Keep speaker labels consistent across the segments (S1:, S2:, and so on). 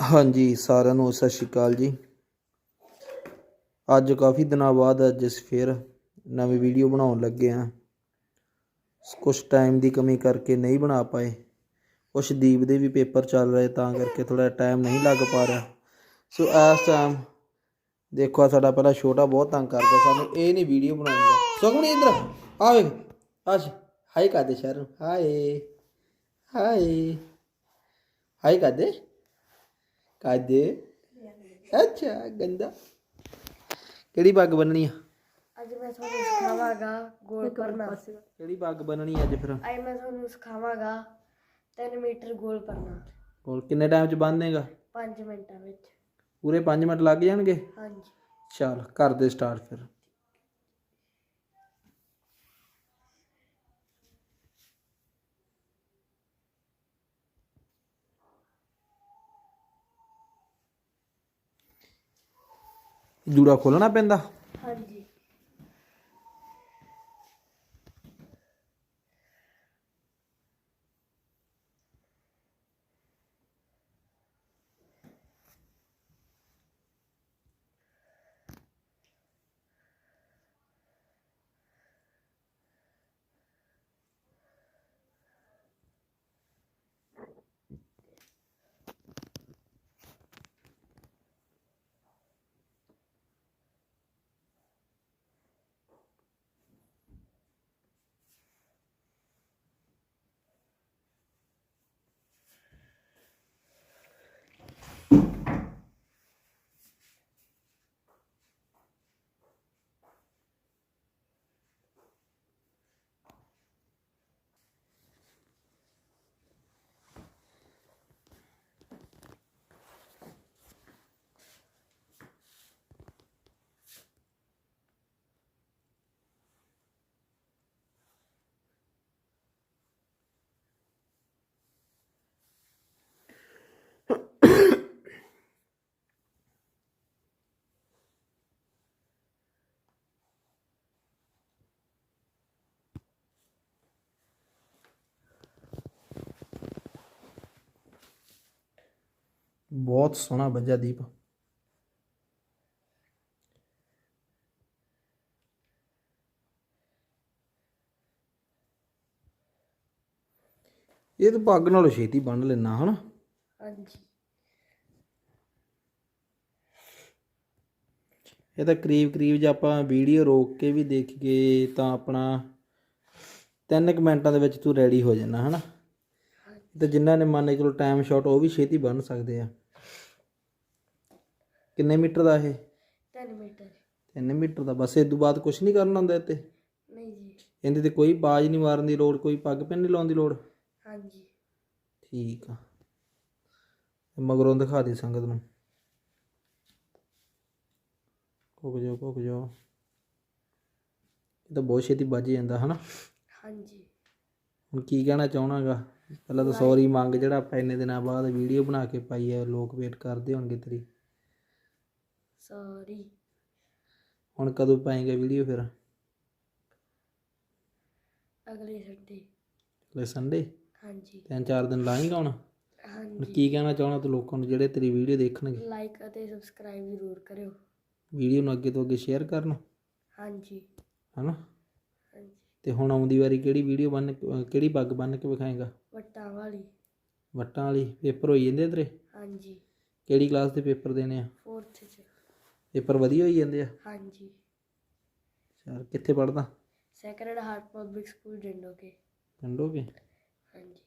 S1: ਹਾਂਜੀ, ਸਾਰਿਆਂ ਨੂੰ ਸਤਿ ਸ਼੍ਰੀ ਅਕਾਲ ਜੀ। ਅੱਜ ਕਾਫੀ ਦਿਨਾਂ ਬਾਅਦ ਅੱਜ ਅਸੀਂ ਫਿਰ ਨਵੀਂ ਵੀਡੀਓ ਬਣਾਉਣ ਲੱਗੇ ਹਾਂ। ਕੁਝ ਟਾਈਮ ਦੀ ਕਮੀ ਕਰਕੇ ਨਹੀਂ ਬਣਾ ਪਾਏ। ਕੁਛ ਦੀਪ ਦੇ ਵੀ ਪੇਪਰ ਚੱਲ ਰਹੇ, ਤਾਂ ਕਰਕੇ ਥੋੜਾ ਟਾਈਮ ਨਹੀਂ ਲੱਗ ਪਾ ਰਿਹਾ। ਸੋ ਇਸ ਟਾਈਮ ਦੇਖੋ ਸਾਡਾ ਪਹਿਲਾ ਛੋਟਾ ਬਹੁਤ ਤੰਗ ਕਰਦਾ, ਸਾਨੂੰ ਇਹ ਨਹੀਂ ਵੀਡੀਓ ਬਣਾਉਣ ਦਾ ਸੁਖਮਣੀ ਇੱਧਰ ਆਵੇ ਵੇਖ ਅੱਜ ਹਾਈ ਕਰਦੇ ਸ਼ਹਿਰ ਹਾਏ ਹਾਏ ਹਾਈ ਕਰਦੇ ਕਾਦੇ ਅੱਛਾ ਗੰਦਾ। ਕਿਹੜੀ ਪੱਗ ਬੰਨਣੀ ਆ?
S2: ਅੱਜ ਮੈਂ ਤੁਹਾਨੂੰ ਸਿਖਾਵਾਂਗਾ ਗੋਲ ਕਰਨਾ
S1: ਕਿਹੜੀ ਪੱਗ ਬੰਨਣੀ ਅੱਜ ਫਿਰ?
S2: ਅੱਜ ਮੈਂ ਤੁਹਾਨੂੰ ਸਿਖਾਵਾਂਗਾ 3 ਮੀਟਰ ਗੋਲ ਕਰਨਾ
S1: ਹੋਰ ਕਿੰਨੇ ਟਾਈਮ ਚ ਬੰਨ ਦੇਗਾ
S2: 5 ਮਿੰਟਾਂ ਵਿੱਚ।
S1: ਪੂਰੇ 5 ਮਿੰਟ ਲੱਗ ਜਾਣਗੇ?
S2: ਹਾਂਜੀ।
S1: ਚੱਲ ਕਰ ਦੇ ਸਟਾਰਟ ਫਿਰ। ਜੂੜਾ ਖੋਲਣਾ ਪੈਂਦਾ
S2: ਹਾਂਜੀ
S1: ਬਹੁਤ ਸੋਹਣਾ ਵੱਜਾ ਦੀਪ। ਇਹ ਤਾਂ ਪੱਗ ਨਾਲੋਂ ਛੇਤੀ ਬੰਨ ਲੈਣਾ ਹਨਾ?
S2: ਹਾਂਜੀ।
S1: ਇਹ ਤਾਂ ਕਰੀਬ ਕਰੀਬ ਜੇ ਆਪਾਂ ਵੀਡੀਓ ਰੋਕ ਕੇ ਵੀ ਦੇਖੀਏ ਤਾਂ ਆਪਣਾ 3 ਮਿੰਟਾਂ ਦੇ ਵਿੱਚ ਤੂੰ ਰੈਡੀ ਹੋ ਜਾਣਾ ਹਨਾ? ਤੇ ਜਿਨ੍ਹਾਂ ਨੇ ਮੰਨ ਕੇ ਚਲੋ ਟਾਈਮ ਸ਼ਾਟ ਉਹ ਵੀ ਛੇਤੀ ਬੰਨ ਸਕਦੇ ਆ। ਕਿੰਨੇ ਮੀਟਰ ਦਾ ਇਹ?
S2: 3 ਮੀਟਰ।
S1: 3 ਮੀਟਰ ਦਾ। ਬਸ ਤੋਂ ਬਾਅਦ ਕੁਝ ਨਹੀਂ ਕਰਨਾ ਹੁੰਦਾ ਇੱਥੇ?
S2: ਨਹੀਂ ਜੀ।
S1: ਇਹਦੇ ਤੇ ਕੋਈ ਬਾਜ ਨਹੀਂ ਮਾਰਨ ਦੀ ਲੋੜ ਕੋਈ ਪੱਗ ਪੈਨ ਨਹੀਂ ਲਾਉਣ ਦੀ ਲੋੜ?
S2: ਹਾਂਜੀ।
S1: ਠੀਕ ਆ। ਮਗਰੋਂ ਦਿਖਾ ਦੇ ਸੰਗਤ ਨੂੰ। ਕੋਕ ਜੋ ਕੋਕ ਜੋ ਇਹ ਤਾਂ ਬਹੁਤ ਛੇਤੀ ਵੱਜ ਜਾਂਦਾ ਹਨਾ?
S2: ਹਾਂਜੀ।
S1: ਹੁਣ ਕੀ ਕਹਿਣਾ ਚਾਹਣਾਗਾ? ਪਹਿਲਾਂ ਤਾਂ ਸੌਰੀ ਮੰਗ ਜਿਹੜਾ ਆਪਾਂ ਇੰਨੇ ਦਿਨਾਂ ਬਾਅਦ ਵੀਡੀਓ ਬਣਾ ਕੇ ਪਾਈ ਹੈ ਲੋਕ ਵੇਟ ਕਰਦੇ ਹੋਣਗੇ ਤੇਰੀ।
S2: ਸੌਰੀ
S1: ਹੁਣ ਕਦੋਂ ਪਾਏਗਾ ਵੀਡੀਓ ਫਿਰ?
S2: ਅਗਲੇ ਸੰਡੇ
S1: ਅਗਲੇ ਸੰਡੇ
S2: ਹਾਂਜੀ।
S1: ਤਿੰਨ ਚਾਰ ਦਿਨ ਲਾਏਗਾ ਹੁਣ? ਹੁਣ
S2: ਹਾਂਜੀ।
S1: ਕੀ ਕਹਿਣਾ ਚਾਹਣਾ ਤੂੰ ਲੋਕਾਂ ਨੂੰ ਜਿਹੜੇ ਤੇਰੀ ਵੀਡੀਓ ਦੇਖਣਗੇ?
S2: ਲਾਈਕ ਅਤੇ ਸਬਸਕ੍ਰਾਈਬ ਜ਼ਰੂਰ ਕਰਿਓ।
S1: ਵੀਡੀਓ ਨੂੰ ਅੱਗੇ ਤੋਂ ਅੱਗੇ ਸ਼ੇਅਰ ਕਰਨ?
S2: ਹਾਂਜੀ।
S1: ਹਨਾ?
S2: ਹਾਂਜੀ।
S1: ਤੇ ਹੁਣ ਆਉਂਦੀ ਵਾਰੀ ਕਿਹੜੀ ਵੀਡੀਓ ਬਣ ਕਿਹੜੀ ਪੱਗ ਬੰਨ ਕੇ ਵਿਖਾਏਗਾ?
S2: ਵੱਟਾਂ ਵਾਲੀ।
S1: ਵੱਟਾਂ ਵਾਲੀ। ਪੇਪਰ ਹੋਈ ਜਾਂਦੇ ਤੇਰੇ?
S2: ਹਾਂਜੀ।
S1: ਕਿਹੜੀ ਕਲਾਸ ਦੇ ਪੇਪਰ ਦੇਣੇ ਆ?
S2: 4th ਚ।
S1: ਪੇਪਰ ਵਧੀਆ ਹੋਈ ਜਾਂਦੇ ਆ?
S2: ਹਾਂਜੀ।
S1: ਚਲ ਕਿੱਥੇ ਪੜਦਾ
S2: sacred heart public school Jandoke
S1: ਪਿੰਡੋਗੇ
S2: ਹਾਂਜੀ।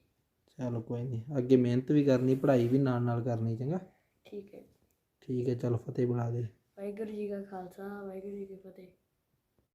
S1: ਚਲੋ ਕੋਈ ਨਹੀਂ ਅੱਗੇ ਮਿਹਨਤ ਵੀ ਕਰਨੀ ਪੜ੍ਹਾਈ ਵੀ ਨਾਲ ਨਾਲ ਕਰਨੀ ਚੰਗਾ?
S2: ਠੀਕ ਹੈ।
S1: ਠੀਕ ਹੈ ਚਲ ਫਤਿਹ ਬੁਲਾ ਦੇ।
S2: ਵਾਹਿਗੁਰੂ ਜੀ ਕਾ ਖਾਲਸਾ ਵਾਹਿਗੁਰੂ ਜੀ ਕੀ ਫਤਿਹ।